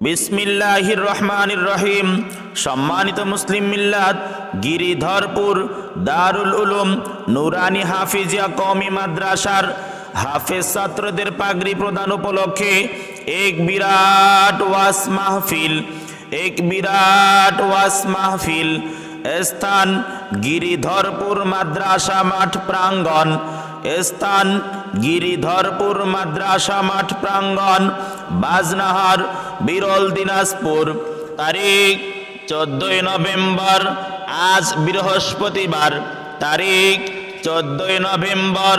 বিসমিল্লাহির রহমানির রহিম। সম্মানিত মুসলিম মিল্লাত, গিরিধরপুর দারুল উলুম, নুরানি হাফিজিয়া কমি মাদ্রাসার হাফেজ ছাত্রদের পাগড়ি প্রদান উপলক্ষে এক বিরাট ওয়াস মাহফিল, এক বিরাট ওয়াস মাহফিল, স্থান গিরিধরপুর মাদ্রাসা মাঠ প্রাঙ্গণ। স্থান, গিরিধরপুর মাদ্রাসা মাঠ প্রাঙ্গণ, বাজনাহার, বিরল দিনাজপুর। তারিখ, চোদ্দই নভেম্বর, আজ বৃহস্পতিবার। তারিখ, চোদ্দই নভেম্বর,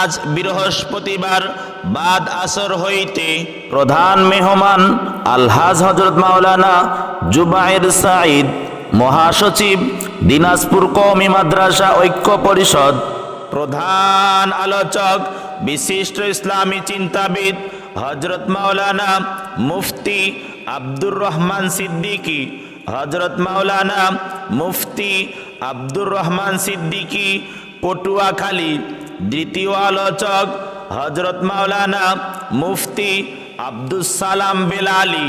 আজ বৃহস্পতিবার। বাদ আসর হইতে প্রধান মেহমান আলহাজ হজরত মাওলানা জুবাইর সাঈদ, মহাসচিব দিনাজপুর কওমি মাদ্রাসা ঐক্য পরিষদ। প্রধান আলোচক, বিশিষ্ট ইসলামী চিন্তাবিদ হজরত মাওলানা মুফতি আব্দুর রহমান সিদ্দিকী। হজরত মাওলানা মুফতি আব্দুর রহমান সিদ্দিকী, পটুয়াখালী। দ্বিতীয় আলোচক হজরত মাওলানা মুফতি আব্দুস সালাম বেলালি।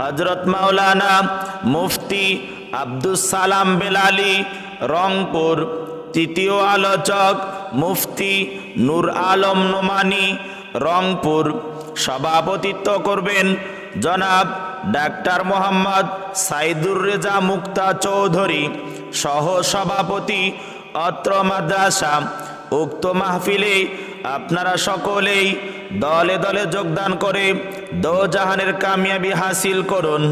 হজরত মাওলানা মুফতি আব্দুস সালাম বেলালি, রংপুর। তৃতীয় আলোচক মুফতি নূর আলম নোমানি, রংপুর। সভাপতিত্ব করবেন জনাব ডাক্তার মোহাম্মদ সাইদুর রেজা মুক্তা চৌধুরী সহ সভাপতি অত্র মাদ্রাসা। উক্ত মাহফিলে আপনারা সকলেই দলে দলে যোগদান করে দো জাহানের কামিয়াবি হাসিল করুন।